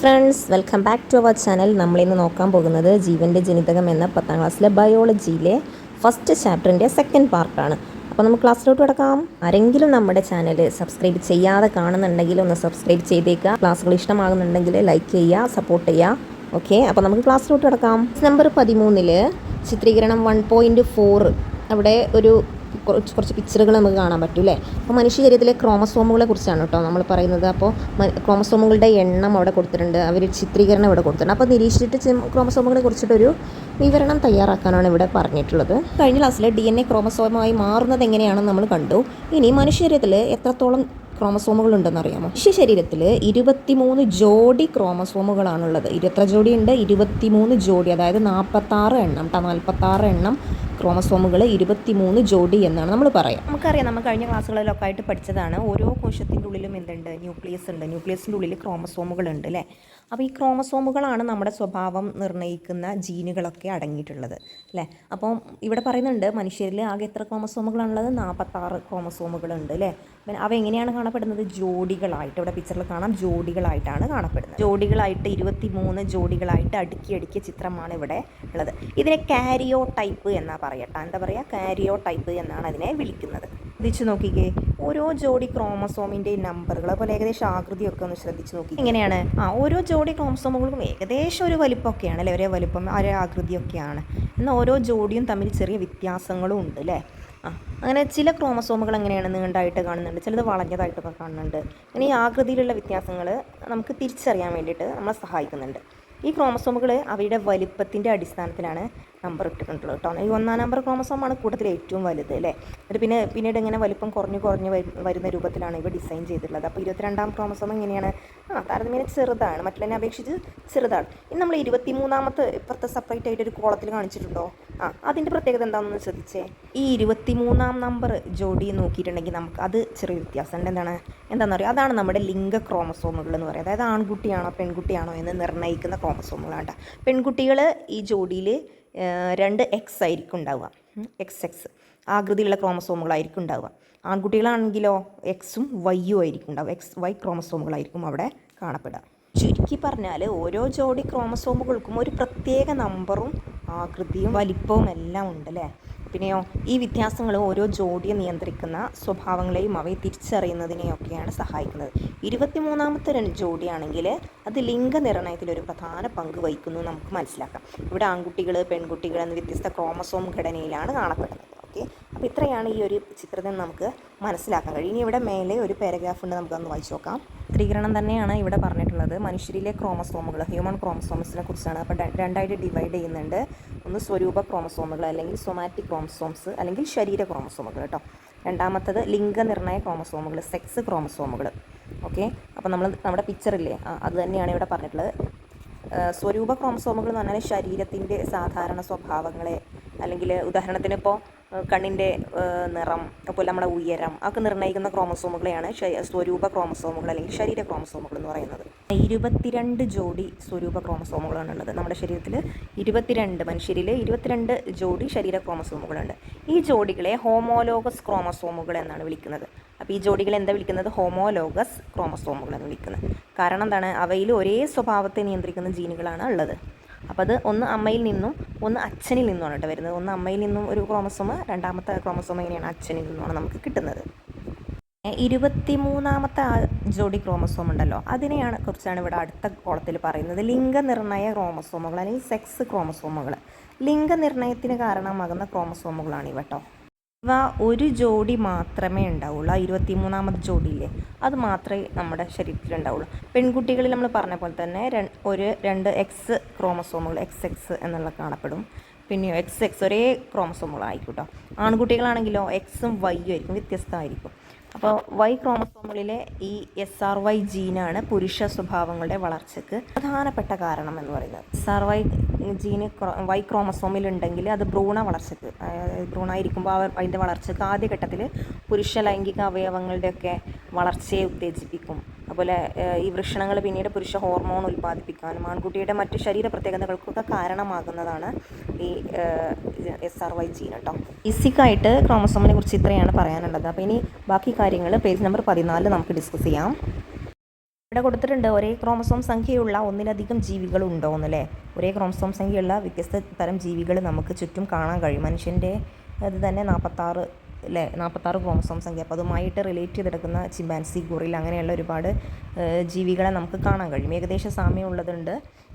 Friends welcome back to our channel. നമ്മളിന്ന് നോക്കാൻ പോകുന്നത് ജീവന്റെ ജനിതകം എന്ന പത്താം ക്ലാസ്സിലെ ബയോളജിയിലെ ഫസ്റ്റ് ചാപ്റ്ററിന്റെ സെക്കൻഡ് പാർട്ടാണ് അപ്പോൾ നമുക്ക് ക്ലാസ്സിലോട്ട് കിടക്കാം. ആരെങ്കിലും നമ്മുടെ ചാനൽ സബ്സ്ക്രൈബ് ചെയ്യാതെ കാണുന്നുണ്ടെങ്കിൽ ഒന്ന് സബ്സ്ക്രൈബ് ചെയ്തേക്കുക. ക്ലാസ്സുകൾ ഇഷ്ടമാകുന്നുണ്ടെങ്കിൽ ലൈക്ക് ചെയ്യുക സപ്പോർട്ട് ചെയ്യുക. ഓക്കെ അപ്പോൾ നമുക്ക് ക്ലാസ്സിലോട്ട് കിടക്കാം. നമ്പർ പതിമൂന്നിൽ ചിത്രീകരണം വൺ പോയിന്റ് ഫോർ അവിടെ ഒരു കുറച്ച് കുറച്ച് പിക്ചറുകൾ നമുക്ക് കാണാൻ പറ്റും അല്ലേ അപ്പോൾ മനുഷ്യ ശരീരത്തിലെ ക്രോമസോമുകളെ കുറിച്ചാണ് കേട്ടോ നമ്മൾ പറയുന്നത്. അപ്പോൾ ക്രോമസോമുകളുടെ എണ്ണം അവിടെ കൊടുത്തിട്ടുണ്ട്. അവർ ചിത്രീകരണം ഇവിടെ കൊടുത്തിട്ടുണ്ട്. അപ്പോൾ നിരീക്ഷിച്ചിട്ട് ക്രോമസോമുകളെ കുറിച്ചിട്ടൊരു വിവരണം തയ്യാറാക്കാനാണ് ഇവിടെ പറഞ്ഞിട്ടുള്ളത്. കഴിഞ്ഞ ക്ലാസ്സിൽ ഡി എൻ എ ക്രോമസോമായി മാറുന്നത് എങ്ങനെയാണെന്ന് നമ്മൾ കണ്ടു. ഇനി മനുഷ്യ ശരീരത്തിൽ എത്രത്തോളം ക്രോമസോമുകൾ ഉണ്ടെന്ന് അറിയാമോ? മനുഷ്യ ശരീരത്തിൽ ഇരുപത്തിമൂന്ന് ജോഡി ക്രോമസോമുകളാണുള്ളത് ഇരുപത്ര ജോഡി ഉണ്ട് ഇരുപത്തിമൂന്ന് ജോഡി അതായത് നാൽപ്പത്താറ് എണ്ണം കേട്ടോ നാൽപ്പത്താറ് എണ്ണം ക്രോമസോമുകൾ ഇരുപത്തിമൂന്ന് ജോഡി എന്നാണ് നമ്മൾ പറയാം. നമുക്കറിയാം നമ്മൾ കഴിഞ്ഞ ക്ലാസ്സുകളിലൊക്കെ ആയിട്ട് പഠിച്ചതാണ് ഓരോ കോശത്തിന്റെ ഉള്ളിലും എന്തുണ്ട്? ന്യൂക്ലിയസ് ഉണ്ട്. ന്യൂക്ലിയസിന്റെ ഉള്ളിൽ ക്രോമസോമുകൾ ഉണ്ട് അല്ലേ? അപ്പോൾ ഈ ക്രോമസോമുകളാണ് നമ്മുടെ സ്വഭാവം നിർണയിക്കുന്ന ജീനുകളൊക്കെ അടങ്ങിയിട്ടുള്ളത് അല്ലേ? അപ്പോൾ ഇവിടെ പറയുന്നുണ്ട് മനുഷ്യരിൽ ആകെ എത്ര ക്രോമസോമുകളാണുള്ളത്? നാൽപ്പത്താറ് ക്രോമസോമുകളുണ്ട് അല്ലേ? അവ എങ്ങനെയാണ് കാണപ്പെടുന്നത്? ജോഡികളായിട്ട്. ഇവിടെ പിക്ചറിൽ കാണാം ജോഡികളായിട്ടാണ് കാണപ്പെടുന്നത്. ജോഡികളായിട്ട് ഇരുപത്തി മൂന്ന് ജോഡികളായിട്ട് അടുക്കി അടുക്കിയ ചിത്രമാണ് ഇവിടെ ഉള്ളത്. ഇതിനെ കാരിയോ ടൈപ്പ് എന്നാണ് പറയട്ടെ എന്താ പറയുക കാരിയോ ടൈപ്പ് എന്നാണ് അതിനെ വിളിക്കുന്നത്. ശ്രദ്ധിച്ചു നോക്കിക്കേ. ഓരോ ജോഡി ക്രോമസോമിന്റെ നമ്പറുകൾ അതുപോലെ ഏകദേശം ആകൃതിയൊക്കെ ഒന്ന് ശ്രദ്ധിച്ചു നോക്കി. എങ്ങനെയാണ് ആ ഓരോ ജോഡി ക്രോമസോമുകൾക്കും ഏകദേശം ഒരു വലിപ്പമൊക്കെയാണ് അല്ലേ? ഒരേ വലിപ്പം ഒരേ ആകൃതിയൊക്കെയാണ്. എന്നാൽ ഓരോ ജോഡിയും തമ്മിൽ ചെറിയ വ്യത്യാസങ്ങളും ഉണ്ട് അല്ലേ? ആ അങ്ങനെ ചില ക്രോമസോമുകൾ എങ്ങനെയാണ് നീണ്ടായിട്ട് കാണുന്നുണ്ട്? ചിലത് വളഞ്ഞതായിട്ടൊക്കെ കാണുന്നുണ്ട്. അങ്ങനെ ഈ ആകൃതിയിലുള്ള വ്യത്യാസങ്ങൾ നമുക്ക് തിരിച്ചറിയാൻ വേണ്ടിയിട്ട് നമ്മളെ സഹായിക്കുന്നുണ്ട്. ഈ ക്രോമസോമുകൾ അവയുടെ വലിപ്പത്തിന്റെ അടിസ്ഥാനത്തിലാണ് നമ്പർ ഇട്ടിട്ടുള്ളത് കേട്ടോ. ഈ ഒന്നാം നമ്പർ ക്രോമസോമാണ് കൂട്ടത്തിൽ ഏറ്റവും വലുത് അല്ലേ? എന്നിട്ട് പിന്നെ പിന്നീട് ഇങ്ങനെ വലിപ്പം കുറഞ്ഞു കുറഞ്ഞ് വരുന്ന രൂപത്തിലാണ് ഇവ ഡിസൈൻ ചെയ്തിട്ടുള്ളത്. അപ്പോൾ ഇരുപത്തിരണ്ടാം ക്രോമസോം എങ്ങനെയാണ്? ആ താരതമ്യേന ചെറുതാണ്. മറ്റുള്ളതിനെ അപേക്ഷിച്ച് ചെറുതാണ്. ഇനി നമ്മൾ ഇരുപത്തി മൂന്നാമത്തെ ഇപ്പുറത്തെ സെപ്പറേറ്റ് ആയിട്ട് ഒരു കോളത്തിൽ കാണിച്ചിട്ടുണ്ടോ? ആ അതിന്റെ പ്രത്യേകത എന്താണെന്ന് ശ്രദ്ധിച്ചേ. ഈ ഇരുപത്തി മൂന്നാം നമ്പർ ജോഡി നോക്കിയിട്ടുണ്ടെങ്കിൽ നമുക്ക് അത് ചെറിയ വ്യത്യാസമുണ്ട് എന്താണ്? എന്താണെന്ന് പറയുക അതാണ് നമ്മുടെ ലിംഗ ക്രോമസോമുകൾ എന്ന് പറയുന്നത്. അതായത് ആൺകുട്ടിയാണോ പെൺകുട്ടിയാണോ എന്ന് നിർണയിക്കുന്ന ക്രോമസോമുകളാണ് പെൺകുട്ടികൾ ഈ ജോഡിയിൽ രണ്ട് എക്സ് ആയിരിക്കും ഉണ്ടാവുക. എക്സ് എക്സ് ആകൃതിയുള്ള ക്രോമസോമുകളായിരിക്കും ഉണ്ടാവുക. ആൺകുട്ടികളാണെങ്കിലോ എക്സും വൈയും ആയിരിക്കും ഉണ്ടാവുക. എക്സ് വൈ ക്രോമസോമുകളായിരിക്കും അവിടെ കാണപ്പെടുക. ചുരുക്കി പറഞ്ഞാൽ ഓരോ ജോഡി ക്രോമസോമുകൾക്കും ഒരു പ്രത്യേക നമ്പറും ആകൃതിയും വലിപ്പവും എല്ലാം ഉണ്ട് അല്ലേ പിന്നെയോ ഈ വ്യത്യാസങ്ങൾ ഓരോ ജോഡിയെ നിയന്ത്രിക്കുന്ന സ്വഭാവങ്ങളെയും അവയെ തിരിച്ചറിയുന്നതിനെയൊക്കെയാണ് സഹായിക്കുന്നത്. ഇരുപത്തിമൂന്നാമത്തെ ജോഡിയാണെങ്കിൽ അത് ലിംഗനിർണയത്തിൽ ഒരു പ്രധാന പങ്ക് വഹിക്കുന്നു നമുക്ക് മനസ്സിലാക്കാം. ഇവിടെ ആൺകുട്ടികൾ പെൺകുട്ടികൾ എന്ന വ്യത്യസ്ത ക്രോമസോം ഘടനയിലാണ് കാണപ്പെടുന്നത്. ഓക്കെ. അപ്പോൾ ഇത്രയാണ് ഈ ഒരു ചിത്രത്തിൽ നമുക്ക് മനസ്സിലാക്കാൻ കഴിയും. ഇനി ഇവിടെ മേലെ ഒരു പാരഗ്രാഫ് ഉണ്ട് നമുക്കൊന്ന് വായിച്ചു നോക്കാം. സ്ത്രീകരണം തന്നെയാണ് ഇവിടെ പറഞ്ഞിട്ടുള്ളത്. മനുഷ്യരിലെ ക്രോമസോമുകൾ ഹ്യൂമൻ ക്രോമസോംസിനെ കുറിച്ചാണ്. അപ്പോൾ രണ്ടായിട്ട് ഡിവൈഡ് ചെയ്യുന്നുണ്ട്. ഒന്ന് സ്വരൂപ ക്രോമസോമുകൾ അല്ലെങ്കിൽ സൊമാറ്റിക് ക്രോമസോംസ് അല്ലെങ്കിൽ ശരീര ക്രോമസോമുകൾ കേട്ടോ രണ്ടാമത്തത് ലിംഗനിർണയ ക്രോമസോമുകൾ സെക്സ് ക്രോമസോമുകൾ ഓക്കെ. അപ്പോൾ നമ്മൾ നമ്മുടെ പിക്ചറില്ലേ അത് തന്നെയാണ് ഇവിടെ പറഞ്ഞിട്ടുള്ളത്. സ്വരൂപ ക്രോമസോമുകൾ എന്ന് പറഞ്ഞാൽ ശരീരത്തിന്റെ സാധാരണ സ്വഭാവങ്ങളെ അല്ലെങ്കിൽ ഉദാഹരണത്തിന് ഇപ്പോൾ കണ്ണിന്റെ നിറം അതുപോലെ നമ്മുടെ ഉയരം ഒക്കെ നിർണയിക്കുന്ന ക്രോമസോമുകളെയാണ് സ്വരൂപ ക്രോമസോമുകൾ അല്ലെങ്കിൽ ശരീര ക്രോമസോമുകൾ എന്ന് പറയുന്നത്. ഇരുപത്തിരണ്ട് ജോഡി സ്വരൂപ ക്രോമസോമുകളാണ് ഉള്ളത് നമ്മുടെ ശരീരത്തിൽ ഇരുപത്തിരണ്ട് മനുഷ്യരിൽ ഇരുപത്തിരണ്ട് ജോഡി ശരീര ക്രോമസോമുകളുണ്ട്. ഈ ജോഡികളെ ഹോമോലോഗസ് ക്രോമസോമുകൾ എന്നാണ് വിളിക്കുന്നത്. അപ്പോൾ ഈ ജോഡികൾ എന്താ വിളിക്കുന്നത്? ഹോമോലോഗസ് ക്രോമസോമുകൾ എന്ന് വിളിക്കുന്നത്. കാരണം എന്താണ്? അവയിൽ ഒരേ സ്വഭാവത്തെ നിയന്ത്രിക്കുന്ന ജീനുകളാണ് ഉള്ളത്. അപ്പോൾ അത് ഒന്ന് അമ്മയിൽ നിന്നും ഒന്ന് അച്ഛനിൽ നിന്നുമാണ് കേട്ടോ വരുന്നത്. ഒന്ന് അമ്മയിൽ നിന്നും ഒരു ക്രോമസോമ് രണ്ടാമത്തെ ക്രോമസോമ് എങ്ങനെയാണ് അച്ഛനിൽ നിന്നുമാണ് നമുക്ക് കിട്ടുന്നത്. ഇരുപത്തി മൂന്നാമത്തെ ജോഡി ക്രോമസോം ഉണ്ടല്ലോ അതിനെയാണ് കുറിച്ചാണ് ഇവിടെ അടുത്ത കോളത്തിൽ പറയുന്നത്. ലിംഗനിർണയ ക്രോമസോമുകൾ അല്ലെങ്കിൽ സെക്സ് ക്രോമസോമുകൾ ലിംഗനിർണയത്തിന് കാരണമാകുന്ന ക്രോമസോമുകളാണ് ഇവ കേട്ടോ. ഇവ ഒരു ജോഡി മാത്രമേ ഉണ്ടാവുള്ളൂ. ആ ഇരുപത്തി മൂന്നാമത്തെ ജോഡിയില്ലേ അത് മാത്രമേ നമ്മുടെ ശരീരത്തിൽ ഉണ്ടാവുള്ളൂ. പെൺകുട്ടികളിൽ നമ്മൾ പറഞ്ഞ പോലെ തന്നെ ഒരു രണ്ട് എക്സ് ക്രോമസോമുകൾ എക്സ് എക്സ് എന്നുള്ള കാണപ്പെടും. പിന്നെയോ എക്സ് എക്സ് ഒരേ ക്രോമസോമുകളായിരിക്കും കേട്ടോ ആൺകുട്ടികളാണെങ്കിലോ എക്സും വൈയും ആയിരിക്കും വ്യത്യസ്തമായിരിക്കും. അപ്പോൾ വൈ ക്രോമസോമുകളിലെ ഈ എസ് ആർ വൈ ജീനാണ് പുരുഷ സ്വഭാവങ്ങളുടെ വളർച്ചയ്ക്ക് പ്രധാനപ്പെട്ട കാരണം എന്ന് പറയുന്നത്. S R Y gene Y ക്രോമസോമിൽ ഉണ്ടെങ്കിൽ അത് ഭ്രൂണ വളർച്ചയ്ക്ക് ഭ്രൂണായിരിക്കുമ്പോൾ അവർ അതിന്റെ വളർച്ചയ്ക്ക് ആദ്യഘട്ടത്തിൽ പുരുഷ ലൈംഗിക അവയവങ്ങളുടെയൊക്കെ വളർച്ചയെ ഉത്തേജിപ്പിക്കും. അതുപോലെ ഈ വൃഷണങ്ങൾ പിന്നീട് പുരുഷ ഹോർമോൺ ഉൽപ്പാദിപ്പിക്കാനും ആൺകുട്ടിയുടെ മറ്റ് ശരീര പ്രത്യേകതകൾക്കൊക്കെ കാരണമാകുന്നതാണ് ഈ എസ് ആർ വൈ ജീൻ കേട്ടോ ബേസിക്കായിട്ട് ക്രോമസോമിനെ കുറിച്ച് ഇത്രയാണ് പറയാനുള്ളത്. അപ്പോൾ ഇനി ബാക്കി കാര്യങ്ങൾ പേജ് നമ്പർ പതിനാല് നമുക്ക് ഡിസ്കസ് ചെയ്യാം. ഇവിടെ കൊടുത്തിട്ടുണ്ട് ഒരേ ക്രോമസോം സംഖ്യയുള്ള ഒന്നിലധികം ജീവികൾ ഉണ്ടോ എന്നല്ലേ? ഒരേ ക്രോമസോം സംഖ്യയുള്ള വ്യത്യസ്ത തരം ജീവികൾ നമുക്ക് ചുറ്റും കാണാൻ കഴിയും. മനുഷ്യന്റെ അത് തന്നെ നാൽപ്പത്താറ് അല്ലേ നാൽപ്പത്താറ് ക്രോമസോം സംഖ്യ അപ്പോൾ അതുമായിട്ട് റിലേറ്റ് ചെയ്തെടുക്കുന്ന ചിമ്പാൻസി ഗുറിൽ അങ്ങനെയുള്ള ഒരുപാട് ജീവികളെ നമുക്ക് കാണാൻ കഴിയും. ഏകദേശം സാമ്യമുള്ളതുണ്ട്.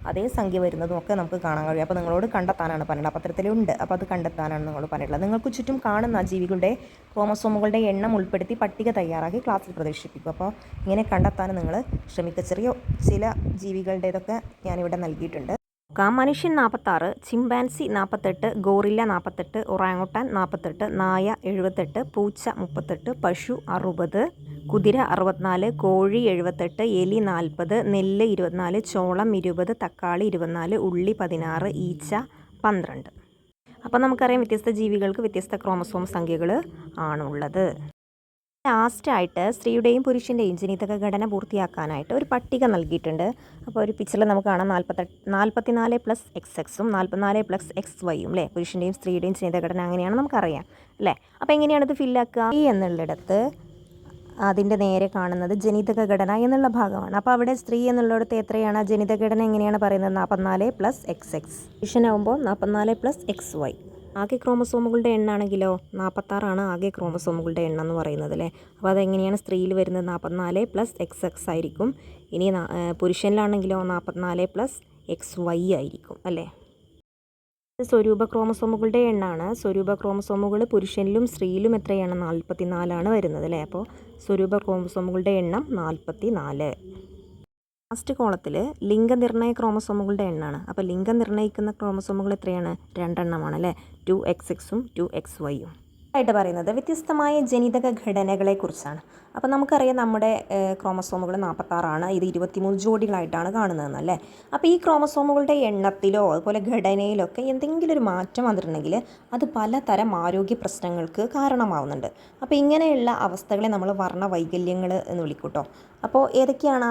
അതേ സംഖ്യ വരുന്നതും ഒക്കെ നമുക്ക് കാണാൻ കഴിയും. അപ്പോൾ നിങ്ങളോട് കണ്ടെത്താനാണ് പറഞ്ഞത് അപ്പോൾ അത്തരത്തിലുണ്ട്. അപ്പോൾ അത് കണ്ടെത്താനാണ് നിങ്ങൾ പറഞ്ഞിട്ടുള്ളത് നിങ്ങൾക്ക് ചുറ്റും കാണുന്ന ജീവികളുടെ ക്രോമസോമുകളുടെ എണ്ണം ഉൾപ്പെടുത്തി പട്ടിക തയ്യാറാക്കി ക്ലാസ്സിൽ പ്രദർശിപ്പിക്കും. അപ്പോൾ ഇങ്ങനെ കണ്ടെത്താൻ നിങ്ങൾ ശ്രമിക്കുക. ചെറിയ ചില ജീവികളുടേതൊക്കെ ഞാനിവിടെ നൽകിയിട്ടുണ്ട്. മനുഷ്യൻ നാൽപ്പത്താറ് ചിമ്പാൻസി നാൽപ്പത്തെട്ട് ഗോറില്ല നാൽപ്പത്തെട്ട് ഒറാങ്ങുട്ടാൻ നാൽപ്പത്തെട്ട് നായ എഴുപത്തെട്ട് പൂച്ച മുപ്പത്തെട്ട് പശു അറുപത് കുതിര അറുപത്തിനാല് കോഴി എഴുപത്തെട്ട് എലി നാൽപ്പത് നെല്ല് ഇരുപത്തിനാല് ചോളം ഇരുപത് തക്കാളി ഇരുപത്തിനാല് ഉള്ളി പതിനാറ് ഈച്ച പന്ത്രണ്ട്. അപ്പോൾ നമുക്കറിയാം വ്യത്യസ്ത ജീവികൾക്ക് വ്യത്യസ്ത ക്രോമസോം സംഖ്യകൾ ആണുള്ളത്. ലാസ്റ്റായിട്ട് സ്ത്രീയുടെയും പുരുഷന്റെയും ജനിതക ഘടന പൂർത്തിയാക്കാനായിട്ട് ഒരു പട്ടിക നൽകിയിട്ടുണ്ട്. അപ്പോൾ ഒരു പിക്ചറിൽ നമുക്ക് കാണാം നാൽപ്പത്തെട്ട് നാൽപ്പത്തിനാല് പ്ലസ് എക്സ് എക്സും നാൽപ്പത്തിനാല് പ്ലസ് എക്സ് വൈയും അല്ലേ പുരുഷന്റെയും സ്ത്രീയുടെയും ജനിതക ഘടന അങ്ങനെയാണ് നമുക്കറിയാം അല്ലേ അപ്പോൾ എങ്ങനെയാണ് ഇത് ഫില്ലാക്കുക ഈ എന്നുള്ളിടത്ത് അതിന്റെ നേരെ കാണുന്നത് ജനിതക ഘടന എന്നുള്ള ഭാഗമാണ്. അപ്പോൾ അവിടെ സ്ത്രീ എന്നുള്ളിടത്ത് എത്രയാണ്? ജനിതഘടന എങ്ങനെയാണ് പറയുന്നത്? നാൽപ്പത്തിനാല് പ്ലസ് എക്സ് എക്സ് പുരുഷനാവുമ്പോൾ നാൽപ്പത്തിനാല് പ്ലസ് എക്സ് വൈ ആകെ ക്രോമസോമുകളുടെ എണ്ണാണെങ്കിലോ? നാൽപ്പത്താറാണ് ആകെ ക്രോമസോമുകളുടെ എണ്ണം എന്ന് പറയുന്നത് അല്ലേ അപ്പോൾ അതെങ്ങനെയാണ് സ്ത്രീയിൽ വരുന്നത്? നാൽപ്പത്തിനാല് പ്ലസ് എക്സ് എക്സ് ആയിരിക്കും. ഇനി പുരുഷനിലാണെങ്കിലോ നാൽപ്പത്തിനാല് പ്ലസ് എക്സ് വൈ ആയിരിക്കും അല്ലേ? സ്വരൂപ ക്രോമസോമുകളുടെ എണ്ണാണ്. സ്വരൂപ ക്രോമസോമുകൾ പുരുഷനിലും സ്ത്രീയിലും എത്രയാണ്? നാൽപ്പത്തി നാലാണ് വരുന്നത് അല്ലേ? അപ്പോൾ സ്വരൂപ ക്രോമസോമുകളുടെ എണ്ണം നാൽപ്പത്തി നാല് ലാസ്റ്റ് കോളത്തിൽ ലിംഗനിർണയ ക്രോമസോമുകളുടെ എണ്ണാണ്. അപ്പോൾ ലിംഗം നിർണയിക്കുന്ന ക്രോമസോമുകൾ എത്രയാണ്? രണ്ടെണ്ണമാണ് അല്ലേ? ടു എക്സ് എക്സും ടു എക്സ് വൈയും ആയിട്ട് പറയുന്നത് വ്യത്യസ്തമായ ജനിതക ഘടനകളെക്കുറിച്ചാണ്. അപ്പോൾ നമുക്കറിയാം നമ്മുടെ ക്രോമസോമുകൾ നാൽപ്പത്താറാണ് ഇത് ഇരുപത്തിമൂന്ന് ജോഡികളായിട്ടാണ് കാണുന്നതെന്ന് അല്ലേ അപ്പോൾ ഈ ക്രോമസോമുകളുടെ എണ്ണത്തിലോ അതുപോലെ ഘടനയിലോ ഒക്കെ എന്തെങ്കിലും ഒരു മാറ്റം വന്നിട്ടുണ്ടെങ്കിൽ അത് പലതരം ആരോഗ്യ പ്രശ്നങ്ങൾക്ക് കാരണമാവുന്നുണ്ട്. അപ്പോൾ ഇങ്ങനെയുള്ള അവസ്ഥകളെ നമ്മൾ വർണ വൈകല്യങ്ങൾ എന്ന് വിളിക്കൂട്ടോ. അപ്പോൾ ഏതൊക്കെയാണ്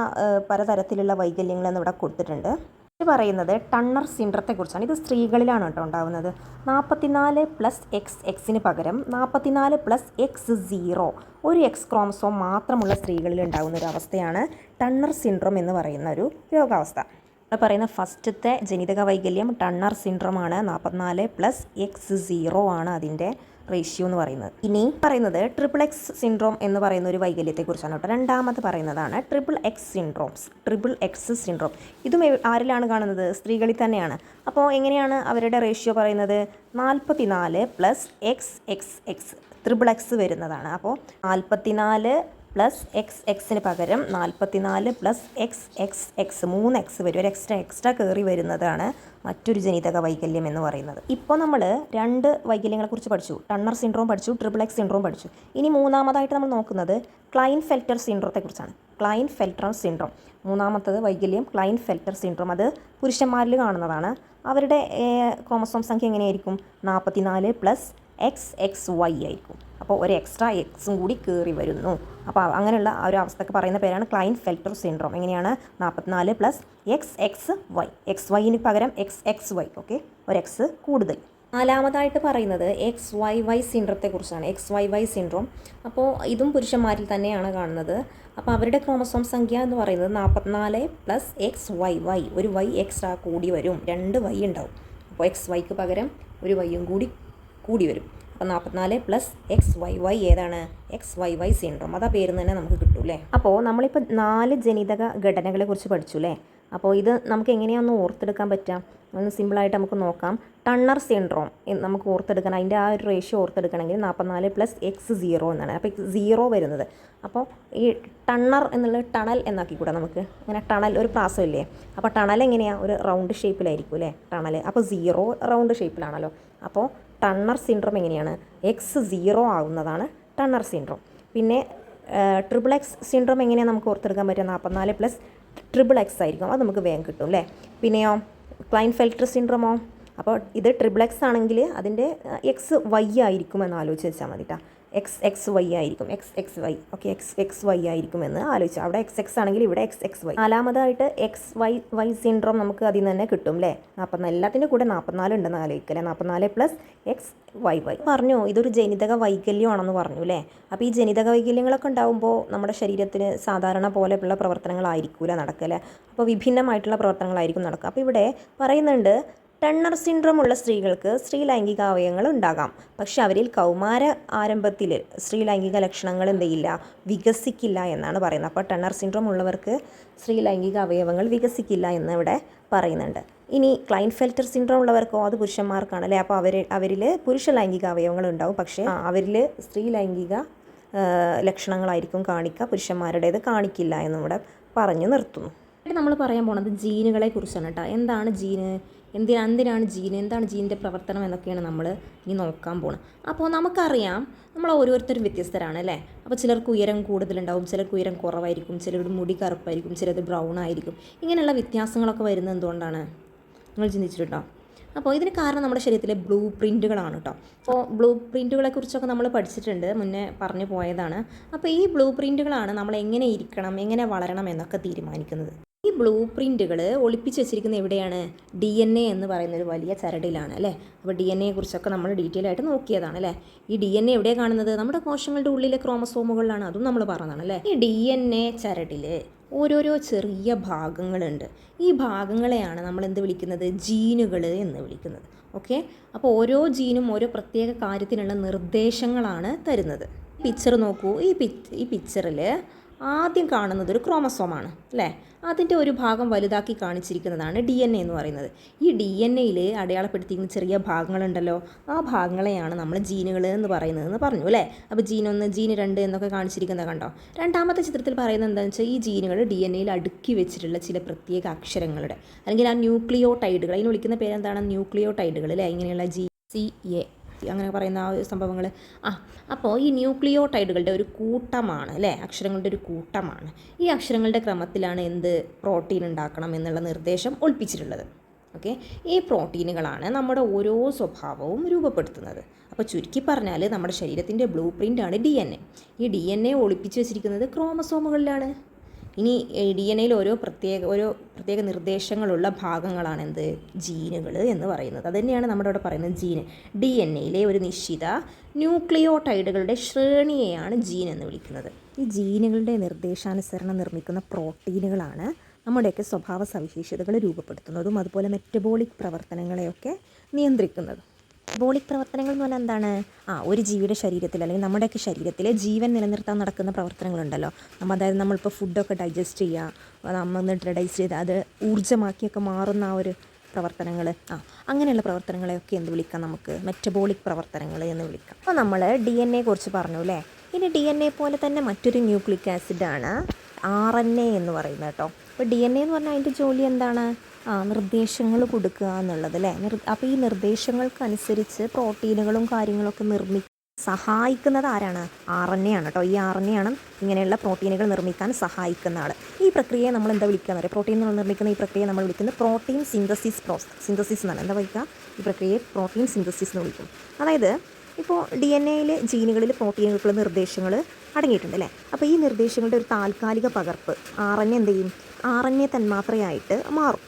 പലതരത്തിലുള്ള വൈകല്യങ്ങൾ എന്ന് ഇവിടെ കൊടുത്തിട്ടുണ്ട്? ഇത് പറയുന്നത് ടണ്ണർ സിൻഡ്രത്തെക്കുറിച്ചാണ്. ഇത് സ്ത്രീകളിലാണ് കേട്ടോ ഉണ്ടാകുന്നത് നാൽപ്പത്തിനാല് പ്ലസ് എക്സ് എക്സിന് പകരം നാൽപ്പത്തിനാല് പ്ലസ് എക്സ് സീറോ ഒരു എക്സ് ക്രോമസോം മാത്രമുള്ള സ്ത്രീകളിൽ ഉണ്ടാകുന്ന ഒരു അവസ്ഥയാണ് ടണ്ണർ സിൻഡ്രോം എന്ന് പറയുന്ന ഒരു രോഗാവസ്ഥ. ഇവിടെ പറയുന്ന ഫസ്റ്റത്തെ ജനിതക വൈകല്യം ടണ്ണർ സിൻഡ്രോമാണ് നാൽപ്പത്തിനാല് പ്ലസ് എക്സ് സീറോ ആണ് അതിന്റെ റേഷ്യോ എന്ന് പറയുന്നത്. ഇനി പറയുന്നത് ട്രിപ്പിൾ എക്സ് സിൻഡ്രോം എന്ന് പറയുന്ന ഒരു വൈകല്യത്തെക്കുറിച്ചാണ് കേട്ടോ. രണ്ടാമത് പറയുന്നതാണ് triple X syndromes triple X syndrome ഇതും ആരിലാണ് കാണുന്നത്? സ്ത്രീകളിൽ തന്നെയാണ്. അപ്പോൾ എങ്ങനെയാണ് അവരുടെ റേഷ്യോ പറയുന്നത്? നാൽപ്പത്തി നാല് plus X X X triple X വരുന്നതാണ്. അപ്പോൾ നാൽപ്പത്തിനാല് പ്ലസ് എക്സ് എക്സിന് പകരം നാൽപ്പത്തിനാല് പ്ലസ് എക്സ് എക്സ് എക്സ് മൂന്ന് എക്സ് വരും. ഒരു എക്സ്ട്രാ എക്സ്ട്രാ കയറി വരുന്നതാണ് മറ്റൊരു ജനിതക വൈകല്യം എന്ന് പറയുന്നത്. ഇപ്പോൾ നമ്മൾ രണ്ട് വൈകല്യങ്ങളെക്കുറിച്ച് പഠിച്ചു. ടണ്ണർ സിൻഡ്രോം പഠിച്ചു ട്രിപ്പിൾ എക്സ് സിൻഡ്രോം പഠിച്ചു. ഇനി മൂന്നാമതായിട്ട് നമ്മൾ നോക്കുന്നത് ക്ലൈൻ ഫെൽറ്റർ സിൻഡ്രോത്തെക്കുറിച്ചാണ് ക്ലൈൻ ഫെൽറ്റർ സിൻഡ്രോം മൂന്നാമത്തത് വൈകല്യം ക്ലൈൻ ഫെൽറ്റർ സിൻഡ്രോം അത് പുരുഷന്മാരിൽ കാണുന്നതാണ്. അവരുടെ ക്രോമസോം സംഖ്യ എങ്ങനെയായിരിക്കും? നാൽപ്പത്തിനാല് പ്ലസ് എക്സ് എക്സ് വൈ ആയിരിക്കും. അപ്പോൾ ഒരു എക്സ്ട്രാ എക്സും കൂടി കയറി വരുന്നു. അപ്പോൾ അങ്ങനെയുള്ള ആ ഒരു അവസ്ഥക്ക് പറയുന്ന പേരാണ് ക്ലൈൻ ഫെൽറ്റർ സിൻഡ്രോം എങ്ങനെയാണ് നാൽപ്പത്തിനാല് plus X X Y X wine പകരം എക്സ് എക്സ് വൈ ഓക്കെ ഒരു എക്സ് കൂടുതൽ. നാലാമതായിട്ട് പറയുന്നത് എക്സ് വൈ വൈ സിൻഡ്രത്തെക്കുറിച്ചാണ് എക്സ് വൈ വൈ സിൻഡ്രോം അപ്പോൾ ഇതും പുരുഷന്മാരിൽ തന്നെയാണ് കാണുന്നത്. അപ്പോൾ അവരുടെ ക്രോമസോം സംഖ്യ എന്ന് പറയുന്നത് നാൽപ്പത്തിനാല് പ്ലസ് എക്സ് വൈ വൈ ഒരു വൈ എക്സ്ട്രാ കൂടി വരും. രണ്ട് വൈ ഉണ്ടാവും. അപ്പോൾ എക്സ് വൈക്ക് പകരം ഒരു വൈയും കൂടി കൂടി വരും. അപ്പോൾ നാൽപ്പത്തിനാല് പ്ലസ് എക്സ് വൈ വൈ ഏതാണ്? എക്സ് വൈ വൈ സിൻഡ്രോം അതാ പേര് തന്നെ നമുക്ക് കിട്ടും അല്ലേ അപ്പോൾ നമ്മളിപ്പോൾ നാല് ജനിതക ഘടനകളെ കുറിച്ച് പഠിച്ചു അല്ലേ അപ്പോൾ ഇത് നമുക്ക് എങ്ങനെയാണെന്ന് ഓർത്തെടുക്കാൻ പറ്റാം? ഒന്ന് സിമ്പിളായിട്ട് നമുക്ക് നോക്കാം. ടണ്ണർ സിൻഡ്രോം നമുക്ക് ഓർത്തെടുക്കണം അതിന്റെ ആ ഒരു റേഷ്യോ ഓർത്തെടുക്കണമെങ്കിൽ നാൽപ്പത്തിനാല് പ്ലസ് എക്സ് സീറോ എന്നാണ്. അപ്പോൾ സീറോ വരുന്നത്. അപ്പോൾ ഈ ടണ്ണർ എന്നുള്ളത് ടണൽ എന്നാക്കി കൂടെ നമുക്ക്? അങ്ങനെ ടണൽ ഒരു പ്രാസമില്ലേ അപ്പോൾ ടണൽ എങ്ങനെയാണ് ഒരു റൗണ്ട് ഷേപ്പിലായിരിക്കും അല്ലേ ടണൽ അപ്പോൾ സീറോ റൗണ്ട് ഷേപ്പിലാണല്ലോ അപ്പോൾ ടണ്ണർ സിൻഡ്രോം എങ്ങനെയാണ്? എക്സ് സീറോ ആകുന്നതാണ് ടണ്ണർ സിൻഡ്രോം. പിന്നെ ട്രിപ്പിൾ എക്സ് സിൻഡ്രോം എങ്ങനെയാണ് നമുക്ക് ഓർത്തെടുക്കാൻ പറ്റുക? നാൽപ്പത്തിനാല് പ്ലസ് ട്രിപ്പിൾ എക്സ് ആയിരിക്കും. അത് നമുക്ക് വേഗം കിട്ടും അല്ലേ? പിന്നെയോ ക്ലൈൻ ഫെൽറ്റർ സിൻഡ്രോമോ? അപ്പോൾ ഇത് ട്രിപ്പിൾ എക്സ് ആണെങ്കിൽ അതിന്റെ എക്സ് വൈ ആയിരിക്കും എന്ന് ആലോചിച്ച് വെച്ചാൽ മതി കേട്ടോ എക്സ് എക്സ് വൈ ആയിരിക്കും. X X Y okay X X Y ആയിരിക്കുമെന്ന് ആലോചിച്ചു. അവിടെ എക്സ് എക്സ് ആണെങ്കിൽ ഇവിടെ എക്സ് എക്സ് വൈ നാലാമതായിട്ട് എക്സ് വൈ വൈ സിൻഡ്രോം നമുക്ക് അതിൽ നിന്ന് തന്നെ കിട്ടും അല്ലേ നാൽപ്പത്തിനാല് എല്ലാത്തിന്റെ കൂടെ നാൽപ്പത്തിനാല് ഉണ്ടെന്ന് ആലോചിക്കല്ലേ? നാൽപ്പത്തിനാല് പ്ലസ് എക്സ് വൈ വൈ പറഞ്ഞു ഇതൊരു ജനിതക വൈകല്യമാണെന്ന് പറഞ്ഞു അല്ലേ അപ്പോൾ ഈ ജനിതക വൈകല്യങ്ങളൊക്കെ ഉണ്ടാകുമ്പോൾ നമ്മുടെ ശരീരത്തിന് സാധാരണ പോലെയുള്ള പ്രവർത്തനങ്ങളായിരിക്കില്ല നടക്കുക അപ്പോൾ വിഭിന്നമായിട്ടുള്ള പ്രവർത്തനങ്ങളായിരിക്കും നടക്കുക. അപ്പോൾ ഇവിടെ പറയുന്നുണ്ട് ടണ്ണർ സിൻഡ്രോം ഉള്ള സ്ത്രീകൾക്ക് സ്ത്രീ ലൈംഗിക അവയവങ്ങൾ ഉണ്ടാകാം. പക്ഷെ അവരിൽ കൗമാര ആരംഭത്തിൽ സ്ത്രീ ലൈംഗിക ലക്ഷണങ്ങൾ എന്തെയില്ല? വികസിക്കില്ല എന്നാണ് പറയുന്നത്. അപ്പോൾ ടണ്ണർ സിൻഡ്രോം ഉള്ളവർക്ക് സ്ത്രീ ലൈംഗിക അവയവങ്ങൾ വികസിക്കില്ല എന്ന് ഇവിടെ പറയുന്നുണ്ട്. ഇനി ക്ലൈൻ ഫെൽറ്റർ സിൻഡ്രോം ഉള്ളവർക്കോ? അത് പുരുഷന്മാർക്കാണ് അല്ലേ? അപ്പോൾ അവർ അവരിൽ പുരുഷ ലൈംഗിക അവയവങ്ങൾ ഉണ്ടാവും. പക്ഷേ അവരിൽ സ്ത്രീ ലൈംഗിക ലക്ഷണങ്ങളായിരിക്കും കാണിക്കുക. പുരുഷന്മാരുടേത് കാണിക്കില്ല എന്നിവിടെ പറഞ്ഞു നിർത്തുന്നു. നമ്മൾ പറയാൻ പോണത് ജീനുകളെ കുറിച്ചാണ് കേട്ടോ. എന്താണ് ജീന്? എന്തിനാ എന്തിനാണ് ജീൻ? എന്താണ് ജീനിന്റെ പ്രവർത്തനം എന്നൊക്കെയാണ് നമ്മൾ ഇനി നോക്കാൻ പോകുന്നത് അപ്പോൾ നമുക്കറിയാം നമ്മൾ ഓരോരുത്തരും വ്യത്യസ്തരാണ് അല്ലേ? അപ്പോൾ ചിലർക്ക് ഉയരം കൂടുതലുണ്ടാവും ചിലർക്ക് ഉയരം കുറവായിരിക്കും ചിലരുടെ മുടി കറുപ്പായിരിക്കും ചിലത് ബ്രൗൺ ആയിരിക്കും. ഇങ്ങനെയുള്ള വ്യത്യാസങ്ങളൊക്കെ വരുന്നത് എന്തുകൊണ്ടാണ്? നിങ്ങൾ ചിന്തിച്ചിട്ടുണ്ടോ അപ്പോൾ ഇതിന് കാരണം നമ്മുടെ ശരീരത്തിലെ ബ്ലൂ പ്രിന്റുകളാണ് കേട്ടോ അപ്പോൾ ബ്ലൂ പ്രിന്റുകളെ കുറിച്ചൊക്കെ നമ്മൾ പഠിച്ചിട്ടുണ്ട് മുന്നേ പറഞ്ഞു പോയതാണ്. അപ്പോൾ ഈ ബ്ലൂ പ്രിന്റുകളാണ് നമ്മൾ എങ്ങനെ ഇരിക്കണം എങ്ങനെ വളരണം എന്നൊക്കെ തീരുമാനിക്കുന്നത്. ഈ ബ്ലൂ പ്രിന്റുകൾ ഒളിപ്പിച്ച് വെച്ചിരിക്കുന്നത് എവിടെയാണ്? ഡി എൻ എ എന്ന് പറയുന്ന ഒരു വലിയ ചരടിലാണ് അല്ലേ? അപ്പോൾ ഡി എൻ എയെ കുറിച്ചൊക്കെ നമ്മൾ ഡീറ്റെയിൽ ആയിട്ട് നോക്കിയതാണ് അല്ലേ? ഈ ഡി എൻ എ എവിടെയാണ് കാണുന്നത്? നമ്മുടെ കോശങ്ങളുടെ ഉള്ളിലെ ക്രോമസോമുകളിലാണ് അതും നമ്മൾ പറഞ്ഞതാണ് അല്ലേ? ഈ ഡി എൻ എ ചരടിൽ ഓരോരോ ചെറിയ ഭാഗങ്ങളുണ്ട്. ഈ ഭാഗങ്ങളെയാണ് നമ്മൾ എന്ത് വിളിക്കുന്നത്? ജീനുകൾ എന്ന് വിളിക്കുന്നത് ഓക്കെ? അപ്പോൾ ഓരോ ജീനും ഓരോ പ്രത്യേക കാര്യത്തിനുള്ള നിർദ്ദേശങ്ങളാണ് തരുന്നത്. പിക്ചർ നോക്കൂ. ഈ പിക് ഈ പിക്ചറിൽ ആദ്യം കാണുന്നത് ഒരു ക്രോമസോമാണ് അല്ലേ? അതിന്റെ ഒരു ഭാഗം വലുതാക്കി കാണിച്ചിരിക്കുന്നതാണ് ഡി എൻ എ എന്ന് പറയുന്നത്. ഈ ഡി എൻ എയിൽ അടയാളപ്പെടുത്തിയിരിക്കുന്ന ചെറിയ ഭാഗങ്ങളുണ്ടല്ലോ ആ ഭാഗങ്ങളെയാണ് നമ്മൾ ജീനുകൾ എന്ന് പറയുന്നതെന്ന് പറഞ്ഞു അല്ലേ? അപ്പോൾ ജീൻ ഒന്ന് ജീൻ രണ്ട് എന്നൊക്കെ കാണിച്ചിരിക്കുന്നത് കണ്ടോ? രണ്ടാമത്തെ ചിത്രത്തിൽ പറയുന്നത് എന്താണെന്ന് വെച്ചാൽ ഈ ജീനുകൾ ഡി എൻ എയിൽ അടുക്കി വെച്ചിട്ടുള്ള ചില പ്രത്യേക അക്ഷരങ്ങളുടെ അല്ലെങ്കിൽ ആ ന്യൂക്ലിയോ ടൈഡുകൾ അതിന് വിളിക്കുന്ന പേരെന്താണ്? ന്യൂക്ലിയോ ടൈഡുകൾ അല്ലേ? ഇങ്ങനെയുള്ള ജി സി എ അങ്ങനെ പറയുന്ന ആ സംഭവങ്ങൾ ആ അപ്പോൾ ഈ ന്യൂക്ലിയോടൈഡുകളുടെ ഒരു കൂട്ടമാണ് അല്ലേ? അക്ഷരങ്ങളുടെ ഒരു കൂട്ടമാണ്. ഈ അക്ഷരങ്ങളുടെ ക്രമത്തിലാണ് എന്ത് പ്രോട്ടീൻ ഉണ്ടാക്കണം എന്നുള്ള നിർദ്ദേശം ഒളിപ്പിച്ചിട്ടുള്ളത്. ഓക്കെ? ഈ പ്രോട്ടീനുകളാണ് നമ്മുടെ ഓരോ സ്വഭാവവും രൂപപ്പെടുത്തുന്നത്. അപ്പോൾ ചുരുക്കി പറഞ്ഞാൽ നമ്മുടെ ശരീരത്തിന്റെ ബ്ലൂ പ്രിന്റാണ് ഡി എൻ എ. ഈ ഡി എൻ എ ഒളിപ്പിച്ച് വെച്ചിരിക്കുന്നത് ക്രോമസോമുകളിലാണ്. ഇനി ഡി എൻ എയിൽ ഓരോ പ്രത്യേക ഓരോ പ്രത്യേക നിർദ്ദേശങ്ങളുള്ള ഭാഗങ്ങളാണ് എന്ത് ജീനുകൾ എന്ന് പറയുന്നത്. അത് തന്നെയാണ് നമ്മുടെ ഇവിടെ പറയുന്നത് ജീന്. ഡി എൻ എയിലെ ഒരു നിശ്ചിത ന്യൂക്ലിയോടൈഡുകളുടെ ശ്രേണിയെയാണ് ജീൻ എന്ന് വിളിക്കുന്നത്. ഈ ജീനുകളുടെ നിർദ്ദേശാനുസരണം നിർമ്മിക്കുന്ന പ്രോട്ടീനുകളാണ് നമ്മുടെയൊക്കെ സ്വഭാവ സവിശേഷതകൾ രൂപപ്പെടുത്തുന്നതും അതുപോലെ മെറ്റബോളിക് പ്രവർത്തനങ്ങളെയൊക്കെ നിയന്ത്രിക്കുന്നതും. ബോളിക് പ്രവർത്തനങ്ങൾ എന്ന് പറഞ്ഞാൽ എന്താണ്? ആ ഒരു ജീവിയുടെ ശരീരത്തിൽ അല്ലെങ്കിൽ നമ്മുടെയൊക്കെ ശരീരത്തിൽ ജീവൻ നിലനിർത്താൻ നടക്കുന്ന പ്രവർത്തനങ്ങളുണ്ടല്ലോ. നമ്മൾ അതായത് നമ്മളിപ്പോൾ ഫുഡൊക്കെ ഡൈജസ്റ്റ് ചെയ്യുക നമ്മൾ ഡൈജസ്റ്റ് ചെയ്ത് അത് ഊർജമാക്കിയൊക്കെ മാറുന്ന ആ ഒരു പ്രവർത്തനങ്ങൾ. ആ അങ്ങനെയുള്ള പ്രവർത്തനങ്ങളെയൊക്കെ എന്ത് വിളിക്കാം നമുക്ക്? മെറ്റബോളിക് പ്രവർത്തനങ്ങൾ എന്ന് വിളിക്കാം. അപ്പോൾ നമ്മൾ ഡി എൻ എ കുറിച്ച് പറഞ്ഞു അല്ലേ? ഇനി ഡി എൻ എ പോലെ തന്നെ മറ്റൊരു ന്യൂക്ലിക് ആസിഡാണ് ആർ എൻ എ എന്ന് പറയുന്നത് കേട്ടോ. അപ്പോൾ ഡി എൻ എ എന്ന് പറഞ്ഞാൽ അതിന്റെ ജോലി എന്താണ്? നിർദ്ദേശങ്ങൾ കൊടുക്കുക എന്നുള്ളത് അല്ലേ? അപ്പോൾ ഈ നിർദ്ദേശങ്ങൾക്കനുസരിച്ച് പ്രോട്ടീനുകളും കാര്യങ്ങളൊക്കെ നിർമ്മി സഹായിക്കുന്നത് ആരാണ്? ആർ എൻ എ ആണ് കേട്ടോ ഈ ആർ എൻ എ ആണ് ഇങ്ങനെയുള്ള പ്രോട്ടീനുകൾ നിർമ്മിക്കാൻ സഹായിക്കുന്ന ആൾ ഈ പ്രക്രിയയെ നമ്മൾ എന്താ വിളിക്കുക എന്നറിയാം പ്രോട്ടീൻ നിർമ്മിക്കുന്ന ഈ പ്രക്രിയ നമ്മൾ വിളിക്കുന്നത് പ്രോട്ടീൻ സിന്തസിസ് പ്രോസ് സിന്തസിസ് എന്നാണ്. എന്താ വിളിക്കുക? ഈ പ്രക്രിയയെ പ്രോട്ടീൻ സിന്തസിസ് എന്ന് വിളിക്കും. അതായത് ഇപ്പോൾ ഡി എൻ എയിൽ ജീനുകളിൽ പ്രോട്ടീനുകൾക്കുള്ള നിർദ്ദേശങ്ങൾ അടങ്ങിയിട്ടുണ്ട് അല്ലേ? അപ്പോൾ ഈ നിർദ്ദേശങ്ങളുടെ ഒരു താൽക്കാലിക പകർപ്പ് ആർ എൻ എന്ത് ചെയ്യും? ആർ എൻ എ തന്മാത്രയായിട്ട് മാറും.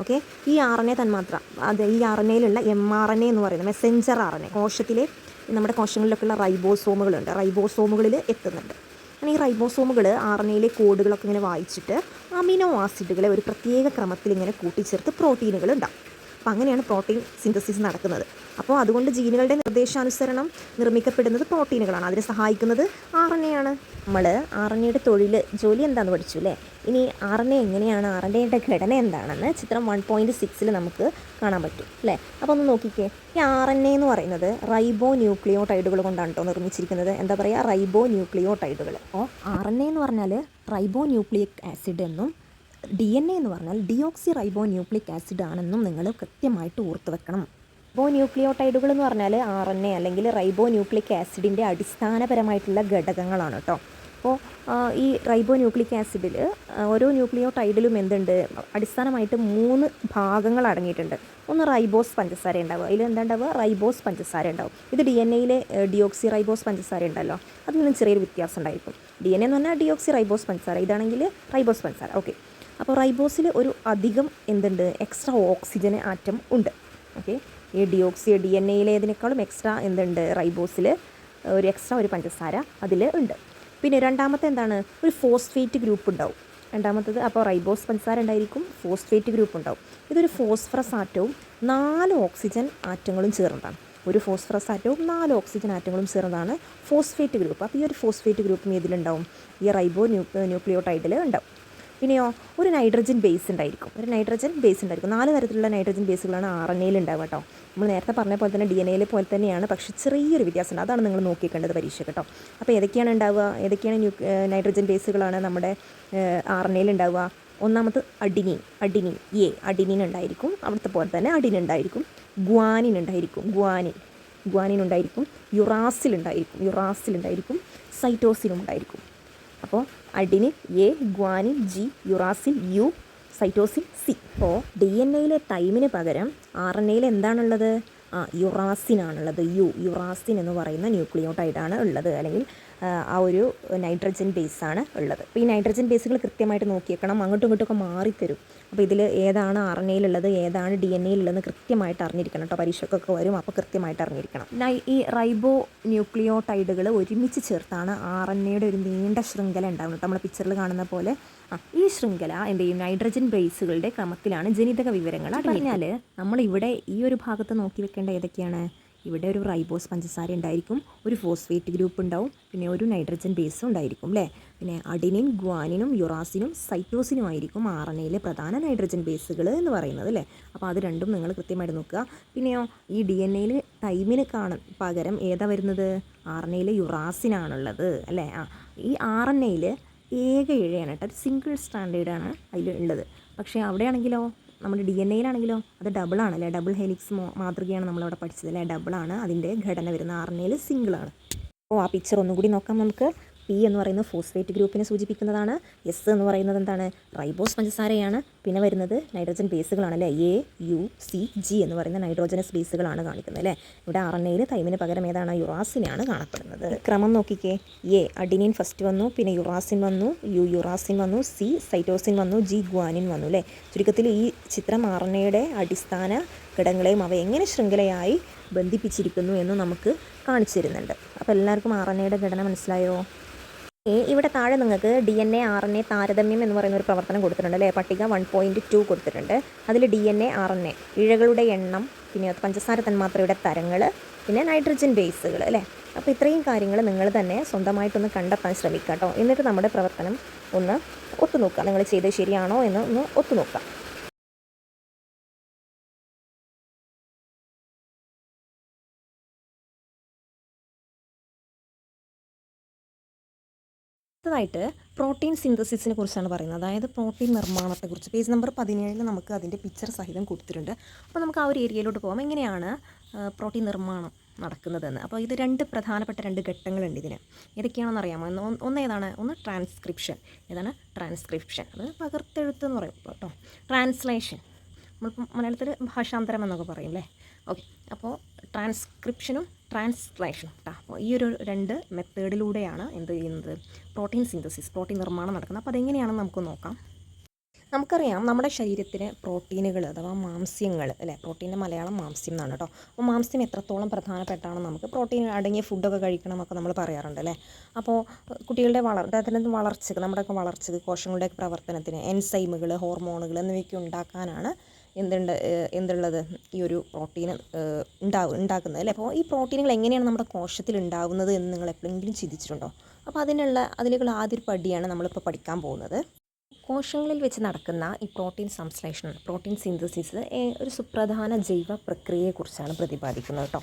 ഓക്കെ? ഈ ആർ എൻ എ തന്മാത്ര അത് ഈ ആർ എൻ എയിലുള്ള എം ആർ എൻ എ എന്ന് പറയുന്നത് മെസ്സഞ്ചർ ആർ എൻ എ കോശത്തിലെ നമ്മുടെ കോശങ്ങളിലൊക്കെയുള്ള റൈബോസോമുകളുണ്ട്. റൈബോസോമുകളിൽ എത്തുന്നുണ്ട്. അങ്ങനെ ഈ റൈബോസോമുകൾ ആർ എൻ എയിലെ കോഡുകളൊക്കെ ഇങ്ങനെ വായിച്ചിട്ട് അമിനോ ആസിഡുകളെ ഒരു പ്രത്യേക ക്രമത്തിൽ ഇങ്ങനെ കൂട്ടിച്ചേർത്ത് പ്രോട്ടീനുകൾ ഉണ്ടാവും അപ്പോൾ അങ്ങനെയാണ് പ്രോട്ടീൻ സിന്തസിസ് നടക്കുന്നത്. അപ്പോൾ അതുകൊണ്ട് ജീനുകളുടെ നിർദ്ദേശാനുസരണം നിർമ്മിക്കപ്പെടുന്നത് പ്രോട്ടീനുകളാണ്. അതിനെ സഹായിക്കുന്നത് ആർ എൻ എ ആണ്. നമ്മൾ ആർ എൻ എയുടെ തൊഴിൽ ജോലി എന്താണെന്ന് പഠിച്ചു അല്ലേ? ഇനി എ എങ്ങനെയാണ് എയുടെ ഘടന എന്താണെന്ന് ചിത്രം വൺ പോയിന്റ് സിക്സിൽ നമുക്ക് കാണാൻ പറ്റും അല്ലേ? അപ്പോൾ ഒന്ന് നോക്കിക്കേ. ഈ ആർ എൻ എ എന്ന് പറയുന്നത് റൈബോ ന്യൂക്ലിയോടൈഡുകൾ കൊണ്ടാണ് കേട്ടോ നിർമ്മിച്ചിരിക്കുന്നത്. എന്താ പറയുക റൈബോ ന്യൂക്ലിയോടൈഡുകൾ അപ്പോൾ ആർ എൻ എ എന്ന് പറഞ്ഞാൽ റൈബോ ന്യൂക്ലിയിക് ആസിഡ് എന്നും ഡി എൻ എ എന്ന് പറഞ്ഞാൽ ഡിയോക്സി റൈബോ ന്യൂക്ലിക് ആസിഡ് ആണെന്നും നിങ്ങൾ കൃത്യമായിട്ട് ഓർത്ത് വെക്കണം. റൈബോ ന്യൂക്ലിയോടൈഡുകൾ എന്ന് പറഞ്ഞാൽ ആർ എൻ എ അല്ലെങ്കിൽ റൈബോ ന്യൂക്ലിക് ആസിഡിന്റെ അടിസ്ഥാനപരമായിട്ടുള്ള ഘടകങ്ങളാണ് കേട്ടോ അപ്പോൾ ഈ റൈബോ ന്യൂക്ലിക് ആസിഡിൽ ഓരോ ന്യൂക്ലിയോടൈഡിലും എന്തുണ്ട്? അടിസ്ഥാനമായിട്ട് മൂന്ന് ഭാഗങ്ങൾ അടങ്ങിയിട്ടുണ്ട്. ഒന്ന് റൈബോസ് പഞ്ചസാര ഉണ്ടാവുക. അതിൽ എന്താ ഉണ്ടാവുക റൈബോസ് പഞ്ചസാര ഉണ്ടാവും. ഇത് ഡി എൻ എയിലെ ഡിയോക്സി റൈബോസ് പഞ്ചസാര ഉണ്ടല്ലോ. അതിൽ നിന്ന് ചെറിയൊരു വ്യത്യാസം ഉണ്ടായിരിക്കും. ഡി എൻ എന്ന് പറഞ്ഞാൽ ഡിയോക്സി റൈബോസ് പഞ്ചസാര. ഇതാണെങ്കിൽ റൈബോസ് പഞ്ചസാര. ഓക്കെ. അപ്പോൾ റൈബോസിൽ ഒരു അധികം എന്തുണ്ട്? എക്സ്ട്രാ ഓക്സിജൻ ആറ്റം ഉണ്ട്. ഓക്കെ. ഈ ഡിയോക്സി ഡി എൻ എയിലേതിനേക്കാളും എക്സ്ട്രാ എന്തുണ്ട്? റൈബോസിൽ ഒരു എക്സ്ട്രാ ഒരു പഞ്ചസാര അതിൽ ഉണ്ട്. പിന്നെ രണ്ടാമത്തെ എന്താണ്? ഒരു ഫോസ്ഫേറ്റ് ഗ്രൂപ്പ് ഉണ്ടാവും. രണ്ടാമത്തത് അപ്പോൾ റൈബോസ് പഞ്ചസാര ഉണ്ടായിരിക്കും ഫോസ്ഫേറ്റ് ഗ്രൂപ്പ് ഉണ്ടാവും. ഇതൊരു ഫോസ്ഫറസ് ആറ്റവും നാല് ഓക്സിജൻ ആറ്റങ്ങളും ചേർന്നതാണ്. ഒരു ഫോസ്ഫറസ് ആറ്റവും നാല് ഓക്സിജൻ ആറ്റങ്ങളും ചേർന്നതാണ് ഫോസ്ഫേറ്റ് ഗ്രൂപ്പ്. അപ്പോൾ ഈ ഒരു ഫോസ്ഫേറ്റ് ഗ്രൂപ്പും ഇതിലുണ്ടാവും ഈ റൈബോ ന്യൂ ന്യൂക്ലിയോടൈഡിൽ ഉണ്ടാവും. പിന്നെയോ ഒരു നൈട്രജൻ ബേസ് ഉണ്ടായിരിക്കും. ഒരു നൈട്രജൻ ബേസ് ഉണ്ടായിരിക്കും. നാല് തരത്തിലുള്ള നൈട്രജൻ ബേസുകളാണ് ആർ എൻ എയിൽ ഉണ്ടാവുക കേട്ടോ. നമ്മൾ നേരത്തെ പറഞ്ഞ പോലെ തന്നെ ഡി എൻ എയിൽ പോലെ തന്നെയാണ്. പക്ഷേ ചെറിയൊരു വ്യത്യാസമുണ്ട്. അതാണ് നിങ്ങൾ നോക്കിക്കേണ്ടത് പരീക്ഷ കേട്ടോ. അപ്പോൾ ഏതൊക്കെയാണ് ഉണ്ടാവുക? ഏതൊക്കെയാണ് ന്യൂ നൈട്രജൻ ബേസുകളാണ് നമ്മുടെ ആർ എൻ എയിൽ ഉണ്ടാവുക? ഒന്നാമത് അഡിനിൻ അഡിനിൻ എ അഡിനിൻ ഉണ്ടായിരിക്കും. അവിടുത്തെ പോലെ തന്നെ അഡിൻ ഉണ്ടായിരിക്കും. ഗ്വാനിൻ ഉണ്ടായിരിക്കും. ഗ്വാനിൻ ഗ്വാനിൻ ഉണ്ടായിരിക്കും. യുറാസിൽ ഉണ്ടായിരിക്കും. യുറാസിൽ ഉണ്ടായിരിക്കും. സൈറ്റോസിനും ഉണ്ടായിരിക്കും. അപ്പോൾ adenine A guanine G uracil U cytosine C. അപ്പോൾ ഡി എൻ എയിലെ ടൈമിന് പകരം ആർ എൻ എയിൽ എന്താണുള്ളത്? ആ യുറാസിൻ ആണുള്ളത്. യു യുറാസിൻ എന്ന് പറയുന്ന ന്യൂക്ലിയോട്ടൈഡാണ് ഉള്ളത്. അല്ലെങ്കിൽ ആ, ഒരു നൈട്രജൻ ബേസാണ് ഉള്ളത്. അപ്പോൾ ഈ നൈട്രജൻ ബേസുകൾ കൃത്യമായിട്ട് നോക്കിയേക്കണം. അങ്ങോട്ടും ഇങ്ങോട്ടും ഒക്കെ മാറിത്തരും. അപ്പോൾ ഇതിൽ ഏതാണ് ആർ എൻ എയിലുള്ളത് ഏതാണ് ഡി എൻ എയിലുള്ളതെന്ന് കൃത്യമായിട്ട് അറിഞ്ഞിരിക്കണം കേട്ടോ. പരീക്ഷക്കൊക്കെ വരും അപ്പോൾ കൃത്യമായിട്ട് അറിഞ്ഞിരിക്കണം. നൈ- ഈ റൈബോ ന്യൂക്ലിയോടൈഡുകൾ ഒരുമിച്ച് ചേർത്താണ് ആർ എൻ എയുടെ ഒരു നീണ്ട ശൃംഖല ഉണ്ടാകുന്നത് നമ്മൾ പിക്ചറിൽ കാണുന്ന പോലെ. ആ ഈ ശൃംഖല എന്ത് ചെയ്യും? നൈട്രജൻ ബേസുകളുടെ ക്രമത്തിലാണ് ജനിതക വിവരങ്ങൾ പറഞ്ഞാൽ നമ്മൾ ഇവിടെ ഈ ഒരു ഭാഗത്ത് നോക്കി വെക്കേണ്ട ഏതൊക്കെയാണ്? ഇവിടെ ഒരു റൈബോസ് പഞ്ചസാര ഉണ്ടായിരിക്കും ഒരു ഫോസ്ഫേറ്റ് ഗ്രൂപ്പ് ഉണ്ടാവും പിന്നെ ഒരു നൈട്രജൻ ബേസും ഉണ്ടായിരിക്കും അല്ലേ പിന്നെ അഡിനിൻ ഗ്വാനിനും യുറാസിനും സൈറ്റോസിനും ആയിരിക്കും ആർ എൻ എയിലെ പ്രധാന നൈട്രജൻ ബേസുകൾ എന്ന് പറയുന്നത് അല്ലേ അപ്പോൾ അത് രണ്ടും നിങ്ങൾ കൃത്യമായിട്ട് നോക്കുക. പിന്നെയോ ഈ ഡി എൻ എയിൽ ടൈമിന് കാണ പകരം ഏതാ വരുന്നത്? ആർ എൻ എയിലെ യുറാസിനാണുള്ളത് അല്ലേ ആ ഈ ആർ എൻ എയിൽ ഏക ഇഴയാണ് കേട്ടോ സിംഗിൾ സ്റ്റാൻഡേർഡാണ് അതിൽ ഉള്ളത്. പക്ഷേ അവിടെയാണെങ്കിലോ നമ്മുടെ ഡി എൻ എയിലാണെങ്കിലോ അത് ഡബിൾ അല്ലേ ഡബിൾ ഹെലിക്സ് മാതൃകയാണ് നമ്മളവിടെ പഠിച്ചത് അല്ലേ? ആണ്. അതിന്റെ ഘടന വരുന്ന ആർ എൻ എയിൽ സിംഗിളാണ് അപ്പോൾ ആ പിക്ചർ ഒന്നുകൂടി നോക്കാം നമുക്ക്. പി എന്ന് പറയുന്നത് ഫോസ്ഫേറ്റ് ഗ്രൂപ്പിനെ സൂചിപ്പിക്കുന്നതാണ്. എസ് എന്ന് പറയുന്നത് എന്താണ്? റൈബോസ് പഞ്ചസാരയാണ്. പിന്നെ വരുന്നത് നൈട്രജൻ ബേസുകളാണ് അല്ലേ? എ യു സി ജി എന്ന് പറയുന്ന നൈട്രോജനസ് ബേസുകളാണ് കാണിക്കുന്നത് അല്ലേ? ഇവിടെ ആർ എൻ എയിൽ തൈമിന് പകരം ഏതാണ്? യുറാസിനാണ് കാണപ്പെടുന്നത്. ക്രമം നോക്കിക്കേ. എ അഡിനിൻ ഫസ്റ്റ് വന്നു. പിന്നെ യുറാസിൻ വന്നു. യു യുറാസിൻ വന്നു. സി സൈറ്റോസിൻ വന്നു. ജി ഗ്വാനിൻ വന്നു അല്ലേ? ചുരുക്കത്തിൽ ഈ ചിത്രം ആർ എൻ എയുടെ അടിസ്ഥാന ഘടകങ്ങളെയും അവ എങ്ങനെ ശൃംഖലയായി ബന്ധിപ്പിച്ചിരിക്കുന്നു എന്ന് നമുക്ക് കാണിച്ചു തരുന്നുണ്ട്. അപ്പോൾ എല്ലാവർക്കും ആർ എൻ എയുടെ ഘടന മനസ്സിലായോ? ഇവിടെ താഴെ നിങ്ങൾക്ക് D N A R N A താരതമ്യം എന്ന് പറയുന്ന ഒരു പ്രവർത്തനം കൊടുത്തിട്ടുണ്ട് അല്ലേ? പട്ടിക വൺ പോയിന്റ് ടു കൊടുത്തിട്ടുണ്ട്. അതിൽ D N A R N A ഇഴകളുടെ എണ്ണം പിന്നെ പഞ്ചസാര തന്മാത്രയുടെ തരങ്ങൾ പിന്നെ നൈട്രജൻ ബേസുകൾ അല്ലേ? അപ്പോൾ ഇത്രയും കാര്യങ്ങൾ നിങ്ങൾ തന്നെ സ്വന്തമായിട്ടൊന്ന് കണ്ടെത്താൻ ശ്രമിക്കുക കേട്ടോ എന്നിട്ട് നമ്മുടെ പ്രവർത്തനം ഒന്ന് ഒത്തുനോക്കുക നിങ്ങൾ ചെയ്തത് ശരിയാണോ എന്ന് ഒന്ന് ഒത്തുനോക്കുക അടുത്തതായിട്ട് പ്രോട്ടീൻ സിന്തസിസിനെ കുറിച്ചാണ് പറയുന്നത്. അതായത് പ്രോട്ടീൻ നിർമ്മാണത്തെക്കുറിച്ച് പേജ് നമ്പർ പതിനേഴിൽ നമുക്ക് അതിന്റെ പിക്ചർ സഹിതം കൊടുത്തിട്ടുണ്ട്. അപ്പോൾ നമുക്ക് ആ ഒരു ഏരിയയിലോട്ട് പോകാം എങ്ങനെയാണ് പ്രോട്ടീൻ നിർമ്മാണം നടക്കുന്നതെന്ന്. അപ്പോൾ ഇത് രണ്ട് പ്രധാനപ്പെട്ട രണ്ട് ഘട്ടങ്ങളുണ്ട് ഇതിന്. ഏതൊക്കെയാണെന്ന് അറിയാമോ? ഒന്ന് ഏതാണ്? ഒന്ന് ട്രാൻസ്ക്രിപ്ഷൻ ഏതാണ്? ട്രാൻസ്ക്രിപ്ഷൻ അത് പകർത്തെഴുത്ത് എന്ന് പറയും കേട്ടോ. ട്രാൻസ്ലേഷൻ നമ്മളിപ്പോൾ മലയാളത്തിൽ ഭാഷാന്തരം എന്നൊക്കെ പറയും അല്ലേ? ഓക്കെ അപ്പോൾ ട്രാൻസ്ക്രിപ്ഷനും ട്രാൻസ്ലേഷനും കേട്ടോ അപ്പോൾ ഈ ഒരു രണ്ട് മെത്തേഡിലൂടെയാണ് എന്ത് ചെയ്യുന്നത്? പ്രോട്ടീൻ സിന്തസിസ് പ്രോട്ടീൻ നിർമ്മാണം നടക്കുന്നത്. അപ്പോൾ അതെങ്ങനെയാണെന്ന് നമുക്ക് നോക്കാം. നമുക്കറിയാം നമ്മുടെ ശരീരത്തിന് പ്രോട്ടീനുകൾ അഥവാ മാംസ്യങ്ങൾ അല്ലേ? പ്രോട്ടീന്റെ മലയാളം മാംസ്യം എന്നാണ് കേട്ടോ. അപ്പോൾ മാംസ്യം എത്രത്തോളം പ്രധാനപ്പെട്ടാണ് നമുക്ക് പ്രോട്ടീൻ അടങ്ങിയ ഫുഡൊക്കെ കഴിക്കണം എന്നൊക്കെ നമ്മൾ പറയാറുണ്ട് അല്ലേ? അപ്പോൾ കുട്ടികളുടെ വളർ അതായത് വളർച്ചക്ക് നമ്മുടെയൊക്കെ വളർച്ചക്ക് കോശങ്ങളുടെയൊക്കെ പ്രവർത്തനത്തിന് എൻസൈമുകൾ ഹോർമോണുകൾ എന്നിവയൊക്കെ ഉണ്ടാക്കാനാണ് എന്തുണ്ട് എന്തുള്ളത് ഈ ഒരു പ്രോട്ടീൻ ഉണ്ടാവും ഉണ്ടാക്കുന്നത് അല്ലേ? അപ്പോൾ ഈ പ്രോട്ടീനുകൾ എങ്ങനെയാണ് നമ്മുടെ കോശത്തിൽ ഉണ്ടാകുന്നത് എന്ന് നിങ്ങൾ എപ്പോഴെങ്കിലും ചിന്തിച്ചിട്ടുണ്ടോ? അപ്പോൾ അതിനുള്ള അതിലേക്കുള്ള ആദ്യ പടിയാണ് നമ്മളിപ്പോൾ പഠിക്കാൻ പോകുന്നത്. കോശങ്ങളിൽ വെച്ച് നടക്കുന്ന ഈ പ്രോട്ടീൻ സംശ്ലേഷണം പ്രോട്ടീൻ സിന്തസിസ് ഒരു സുപ്രധാന ജൈവ പ്രക്രിയയെക്കുറിച്ചാണ് പ്രതിപാദിക്കുന്നത് കേട്ടോ.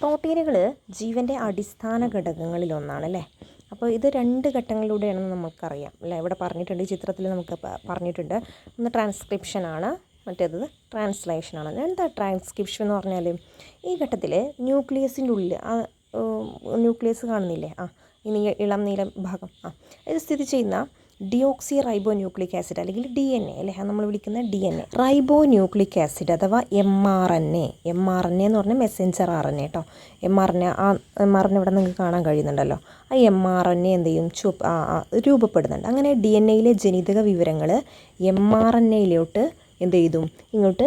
പ്രോട്ടീനുകൾ ജീവന്റെ അടിസ്ഥാന ഘടകങ്ങളിലൊന്നാണ് അല്ലേ? അപ്പോൾ ഇത് രണ്ട് ഘട്ടങ്ങളിലൂടെയാണെന്ന് നമുക്കറിയാം അല്ലേ? ഇവിടെ പറഞ്ഞിട്ടുണ്ട് ഈ ചിത്രത്തിൽ നമുക്ക് പറഞ്ഞിട്ടുണ്ട്. ഒന്ന് ട്രാൻസ്ക്രിപ്ഷനാണ് മറ്റേത് ട്രാൻസ്ലേഷനാണ് എന്താ ട്രാൻസ്ക്രിപ്ഷൻ എന്ന് പറഞ്ഞാൽ ഈ ഘട്ടത്തിൽ ന്യൂക്ലിയസിന്റെ ഉള്ളിൽ ആ ന്യൂക്ലിയസ് കാണുന്നില്ലേ? ആ ഈ നീ ഇളം നീല ഭാഗം. ആ ഇത് സ്ഥിതി ചെയ്യുന്ന ഡിയോക്സി റൈബോ ന്യൂക്ലിക് ആസിഡ് അല്ലെങ്കിൽ ഡി എൻ എ അല്ലേ? നമ്മൾ വിളിക്കുന്ന D N A ribo nucleic acid അഥവാ M R N A M R N A എന്ന് പറഞ്ഞാൽ മെസ്സഞ്ചർ ആർ എൻ എ കേട്ടോ എം ആർ എൻ എ ആ എം ആർ എൻ ഇവിടെ നിങ്ങൾക്ക് കാണാൻ കഴിയുന്നുണ്ടല്ലോ. ആ എം ആർ എൻ എ എന്ത് ചെയ്യും? ചു ആ, ആ, രൂപപ്പെടുന്നുണ്ട്. അങ്ങനെ ഡി എൻ എയിലെ ജനിതക വിവരങ്ങൾ എം ആർ എൻ എയിലോട്ട് എന്ത് ചെയ്തു? ഇങ്ങോട്ട്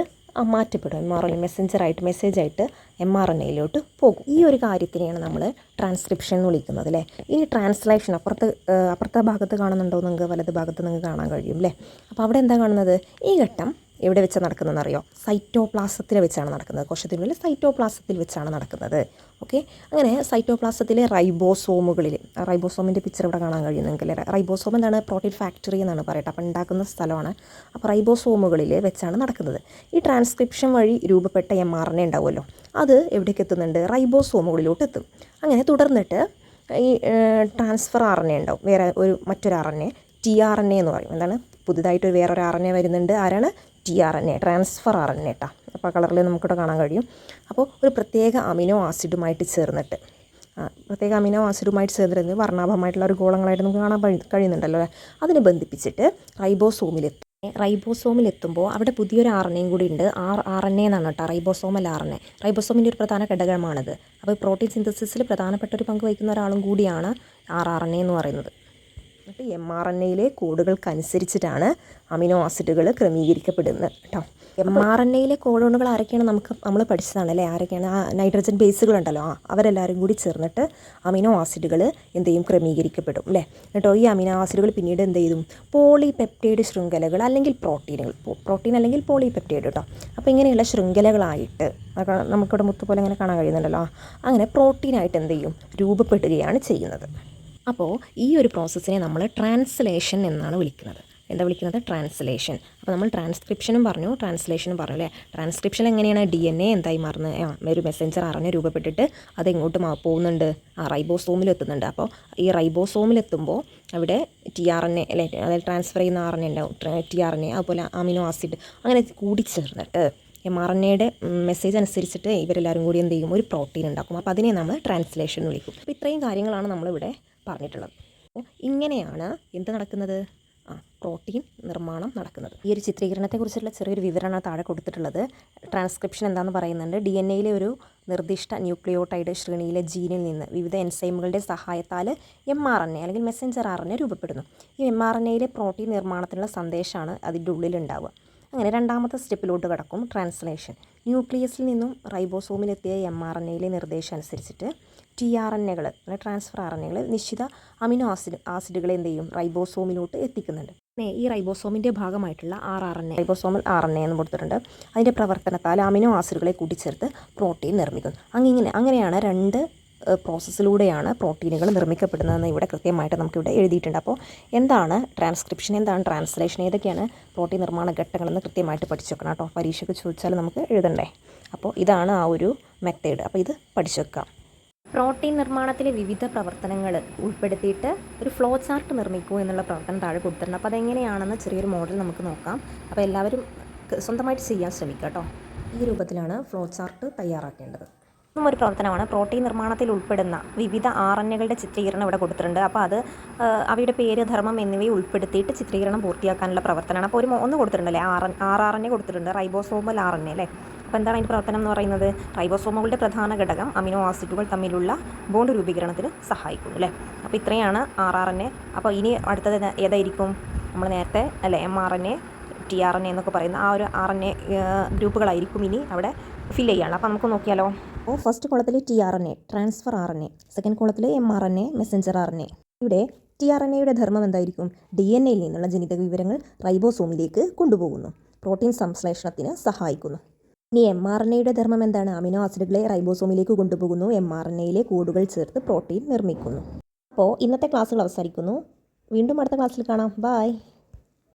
മാറ്റപ്പെടും. എം ആർ എൻ മെസ്സഞ്ചറായിട്ട് മെസ്സേജായിട്ട് എം ആർ എൻ എയിലോട്ട് പോകും. ഈ ഒരു കാര്യത്തിനെയാണ് നമ്മൾ ട്രാൻസ്ക്രിപ്ഷൻ എന്ന് വിളിക്കുന്നത് അല്ലേ? ഇനി ട്രാൻസ്ലേഷൻ അപ്പുറത്ത് അപ്പുറത്തെ ഭാഗത്ത് കാണുന്നുണ്ടോ? നിങ്ങൾക്ക് വലത് ഭാഗത്ത് നിങ്ങൾക്ക് കാണാൻ കഴിയും അല്ലേ? അപ്പോൾ അവിടെ എന്താ കാണുന്നത്? ഈ ഘട്ടം എവിടെ വെച്ചാണ് നടക്കുന്നതെന്ന് അറിയോ സൈറ്റോപ്ലാസത്തിൽ വെച്ചാണ് നടക്കുന്നത്. കോശത്തിനുള്ളിൽ സൈറ്റോപ്ലാസത്തിൽ വെച്ചാണ് നടക്കുന്നത്. ഓക്കെ? അങ്ങനെ സൈറ്റോപ്ലാസത്തിലെ റൈബോസോമുകളിൽ റൈബോസോമിന്റെ പിക്ചർ ഇവിടെ കാണാൻ കഴിയും നിങ്ങൾക്ക് റൈബോസോം എന്താണ്? പ്രോട്ടീൻ ഫാക്ടറി എന്നാണ് പറയട്ടെ. അപ്പോൾ ഉണ്ടാക്കുന്ന സ്ഥലമാണ്. അപ്പോൾ റൈബോസോമുകളിൽ വെച്ചാണ് നടക്കുന്നത്. ഈ ട്രാൻസ്ക്രിപ്ഷൻ വഴി രൂപപ്പെട്ട എം ആർ എൻ ഉണ്ടാവുമല്ലോ. അത് എവിടേക്ക് എത്തുന്നുണ്ട്? റൈബോസോമുകളിലോട്ട് എത്തും. അങ്ങനെ തുടർന്നിട്ട് ഈ ട്രാൻസ്ഫർ ആർ എൻ എ ഉണ്ടാവും. വേറെ ഒരു മറ്റൊരു R N A T R N A എന്ന് പറയും. എന്താണ്? പുതുതായിട്ട് വേറൊരു ആർ എൻ എ വരുന്നുണ്ട്. ആരാണ്? T R N A transfer R N A കേട്ടോ അപ്പോൾ ആ കളറിൽ നമുക്കിവിടെ കാണാൻ കഴിയും. അപ്പോൾ ഒരു പ്രത്യേക അമിനോ ആസിഡുമായിട്ട് ചേർന്നിട്ട് പ്രത്യേക അമിനോ ആസിഡുമായിട്ട് ചേർന്നിരുന്നത് വർണാഭമായിട്ടുള്ള ഒരു ഗോളങ്ങളായിട്ട് നമുക്ക് കാണാൻ കഴി- കഴിയുന്നുണ്ടല്ലോ അല്ലേ? അതിനെ ബന്ധിപ്പിച്ചിട്ട് റൈബോസോമിലെത്തും റൈബോസോമിലെത്തുമ്പോൾ അവിടെ പുതിയൊരു ആർ എൻ എയും കൂടി ഉണ്ട്. ആർ ആർ എൻ എ എന്നാണ് കേട്ടോ റൈബോസോമൽ ആർ എൻ എ റൈബോസോമിന്റെ ഒരു പ്രധാന ഘടകമാണിത്. അപ്പോൾ പ്രോട്ടീൻ സിന്തസിസിൽ പ്രധാനപ്പെട്ട ഒരു പങ്ക് വഹിക്കുന്ന ഒരാളും കൂടിയാണ് ആർ ആർ എൻ എ എന്ന് പറയുന്നത്. എന്നിട്ട് എം ആർ എൻ എയിലെ കോഡുകൾക്കനുസരിച്ചിട്ടാണ് അമിനോ ആസിഡുകൾ ക്രമീകരിക്കപ്പെടുന്നത് കേട്ടോ. എം ആർ എൻ എയിലെ കോഡോണുകൾ ആരൊക്കെയാണ് നമുക്ക് നമ്മൾ പഠിച്ചതാണ് അല്ലേ? ആരൊക്കെയാണ്? ആ നൈട്രജൻ ബേസുകളുണ്ടല്ലോ ആ അവരെല്ലാവരും കൂടി ചേർന്നിട്ട് അമിനോ ആസിഡുകൾ എന്ത് ചെയ്യും? ക്രമീകരിക്കപ്പെടും അല്ലേ? കേട്ടോ ഈ അമിനോ ആസിഡുകൾ പിന്നീട് എന്ത് ചെയ്യും? പോളിപെപ്റ്റൈഡ് ശൃംഖലകൾ അല്ലെങ്കിൽ പ്രോട്ടീനുകൾ. പ്രോട്ടീൻ അല്ലെങ്കിൽ പോളിപെപ്റ്റൈഡ് കേട്ടോ. അപ്പോൾ ഇങ്ങനെയുള്ള ശൃംഖലകളായിട്ട് നമുക്കിവിടെ മുത്തുപോലെ ഇങ്ങനെ കാണാൻ കഴിയുന്നുണ്ടല്ലോ. അങ്ങനെ പ്രോട്ടീനായിട്ട് എന്ത് ചെയ്യും? രൂപപ്പെടുകയാണ് ചെയ്യുന്നത്. അപ്പോൾ ഈ ഒരു പ്രോസസ്സിനെ നമ്മൾ ട്രാൻസ്ലേഷൻ എന്നാണ് വിളിക്കുന്നത്. എന്താ വിളിക്കുന്നത്? ട്രാൻസ്ലേഷൻ അപ്പോൾ നമ്മൾ ട്രാൻസ്ക്രിപ്ഷനും പറഞ്ഞു. ട്രാൻസ്ലേഷനും പറഞ്ഞു അല്ലേ? ട്രാൻസ്ക്രിപ്ഷൻ എങ്ങനെയാണ്? ഡി എൻ എ എന്തായി മറന്ന് ഒരു മെസ്സഞ്ചർ അറിഞ്ഞ് രൂപപ്പെട്ടിട്ട് അത് എങ്ങോട്ട് പോകുന്നുണ്ട്? ആ റൈബോസോമിൽ എത്തുന്നുണ്ട്. അപ്പോൾ ഈ റൈബോസോമിൽ എത്തുമ്പോൾ അവിടെ ടി ആർ എൻ എ അല്ലെ അതായത് ട്രാൻസ്ഫർ ചെയ്യുന്ന ആർ എൻ എ ഉണ്ടാവും. ടി ആർ എൻ എ അതുപോലെ അമിനോ ആസിഡ് അങ്ങനെ കൂടിച്ചേർന്നിട്ട് എം ആർ എൻ എയുടെ മെസ്സേജ് അനുസരിച്ചിട്ട് ഇവരെല്ലാവരും കൂടി എന്ത് ചെയ്യും? ഒരു പ്രോട്ടീൻ ഉണ്ടാക്കും. അപ്പോൾ അതിനെ നമ്മൾ ട്രാൻസ്ലേഷൻ വിളിക്കും. അപ്പോൾ ഇത്രയും കാര്യങ്ങളാണ് നമ്മളിവിടെ പറഞ്ഞിട്ടുള്ളത്. ഇങ്ങനെയാണ് എന്ത് നടക്കുന്നത്? ആ പ്രോട്ടീൻ നിർമ്മാണം നടക്കുന്നത്. ഈ ഒരു ചിത്രീകരണത്തെക്കുറിച്ചുള്ള ചെറിയൊരു വിവരമാണ് താഴെ കൊടുത്തിട്ടുള്ളത്. ട്രാൻസ്ക്രിപ്ഷൻ എന്താണെന്ന് പറയുന്നുണ്ട്. ഡി എൻ എയിലെ ഒരു നിർദ്ദിഷ്ട ന്യൂക്ലിയോടൈഡ് ശ്രേണിയിലെ ജീനിൽ നിന്ന് വിവിധ എൻസൈമുകളുടെ സഹായത്താൽ എം ആർ എൻ എ അല്ലെങ്കിൽ മെസ്സഞ്ചർ ആർ എൻ എ രൂപപ്പെടുന്നു. ഈ എം ആർ എൻ എയിലെ പ്രോട്ടീൻ നിർമ്മാണത്തിനുള്ള സന്ദേശമാണ് അതിന്റെ ഉള്ളിലുണ്ടാവുക. അങ്ങനെ രണ്ടാമത്തെ സ്റ്റെപ്പിലോട്ട് കിടക്കും ട്രാൻസ്ലേഷൻ. ന്യൂക്ലിയസിൽ നിന്നും റൈബോസോമിലെത്തിയ എം ആർ എൻ എയിലെ നിർദ്ദേശം അനുസരിച്ചിട്ട് ടി ആർ എൻ എകൾ ട്രാൻസ്ഫർ ആർ എൻ എകൾ നിശ്ചിത അമിനോ ആസിഡ് ആസിഡുകളെ എന്ത് ചെയ്യും? റൈബോസോമിലോട്ട് എത്തിക്കുന്നുണ്ട്. പിന്നെ ഈ റൈബോസോമിന്റെ ഭാഗമായിട്ടുള്ള R R N A ribosomal R N A എന്ന് കൊടുത്തിട്ടുണ്ട്. അതിന്റെ പ്രവർത്തനത്താൽ അമിനോ ആസിഡുകളെ കൂട്ടിച്ചേർത്ത് പ്രോട്ടീൻ നിർമ്മിക്കുന്നു. അങ്ങനെ അങ്ങനെയാണ് രണ്ട് പ്രോസസ്സിലൂടെയാണ് പ്രോട്ടീനുകൾ നിർമ്മിക്കപ്പെടുന്നതെന്ന് ഇവിടെ കൃത്യമായിട്ട് നമുക്കിവിടെ എഴുതിയിട്ടുണ്ട്. അപ്പോൾ എന്താണ് ട്രാൻസ്ക്രിപ്ഷൻ എന്താണ് ട്രാൻസ്ലേഷൻ ഏതൊക്കെയാണ് പ്രോട്ടീൻ നിർമ്മാണ ഘട്ടങ്ങളെന്ന് കൃത്യമായിട്ട് പഠിച്ചു വെക്കണം കേട്ടോ. പരീക്ഷയ്ക്ക് ചോദിച്ചാൽ നമുക്ക് എഴുതണ്ടേ? അപ്പോൾ ഇതാണ് ആ ഒരു മെത്തേഡ് അപ്പോൾ ഇത് പഠിച്ചു വെക്കാം. പ്രോട്ടീൻ നിർമ്മാണത്തിലെ വിവിധ പ്രവർത്തനങ്ങൾ ഉൾപ്പെടുത്തിയിട്ട് ഒരു ഫ്ലോ ചാർട്ട് നിർമ്മിക്കൂ എന്നുള്ള പ്രവർത്തനം താഴെ കൊടുത്തിട്ടുണ്ട്. അപ്പോൾ അതെങ്ങനെയാണെന്ന് ചെറിയൊരു മോഡൽ നമുക്ക് നോക്കാം. അപ്പോൾ എല്ലാവരും സ്വന്തമായിട്ട് ചെയ്യാൻ ശ്രമിക്കുക കേട്ടോ. ഈ രൂപത്തിലാണ് ഫ്ലോ ചാർട്ട് തയ്യാറാക്കേണ്ടത്. ഇതും ഒരു പ്രവർത്തനമാണ്. പ്രോട്ടീൻ നിർമ്മാണത്തിൽ ഉൾപ്പെടുന്ന വിവിധ ആർ ചിത്രീകരണം ഇവിടെ കൊടുത്തിട്ടുണ്ട്. അപ്പോൾ അത് അവയുടെ പേര് ധർമ്മം എന്നിവയെ ഉൾപ്പെടുത്തിയിട്ട് ചിത്രീകരണം പൂർത്തിയാക്കാനുള്ള പ്രവർത്തനമാണ്. അപ്പോൾ ഒരു ഒന്ന് കൊടുത്തിട്ടുണ്ടല്ലേ? ആർ ആർ ആർ എൻ കൊടുത്തിട്ടുണ്ട്. റൈബോസോമൽ ആർ എൻ അല്ലേ? അപ്പോൾ എന്താണ് അതിന്റെ പ്രവർത്തനം എന്ന് പറയുന്നത് റൈബോസോമുകളുടെ പ്രധാന ഘടകം അമിനോ ആസിഡുകൾ തമ്മിലുള്ള ബോണ്ട് രൂപീകരണത്തിന് സഹായിക്കുന്നു അല്ലേ? അപ്പോൾ ഇത്രയാണ് ആർ ആർ എൻ എ. അപ്പോൾ ഇനി അടുത്തത് ഏതാ- ഏതായിരിക്കും? നമ്മൾ നേരത്തെ അല്ലേ M R N A T R N A എന്നൊക്കെ പറയുന്ന ആ ഒരു ആർ എൻ എ ഗ്രൂപ്പുകളായിരിക്കും ഇനി അവിടെ ഫിൽ ചെയ്യാനുള്ളത്. അപ്പോൾ നമുക്ക് നോക്കിയാലോ. അപ്പോൾ ഫസ്റ്റ് കോളത്തിൽ T R N A transfer R N A. Second കോളത്തിൽ M R N A messenger R N A. ഇവിടെ ടി ആർ എൻ എയുടെ ധർമ്മം എന്തായിരിക്കും? ഡി എൻ എയിൽ നിന്നുള്ള ജനിതക വിവരങ്ങൾ റൈബോസോമിലേക്ക് കൊണ്ടുപോകുന്നു. പ്രോട്ടീൻ സംശ്ലേഷണത്തിന് സഹായിക്കുന്നു. ഇനി എം ആർ എൻ എയുടെ ധർമ്മം എന്താണ്? അമിനോ ആസിഡുകളെ റൈബോസോമിലേക്ക് കൊണ്ടുപോകുന്നു. എം ആർ എൻ എയിലെ കോഡുകൾ ചേർത്ത് പ്രോട്ടീൻ നിർമ്മിക്കുന്നു. അപ്പോൾ ഇന്നത്തെ ക്ലാസ്സുകൾ അവസാനിക്കുന്നു. വീണ്ടും അടുത്ത ക്ലാസ്സിൽ കാണാം. ബായ്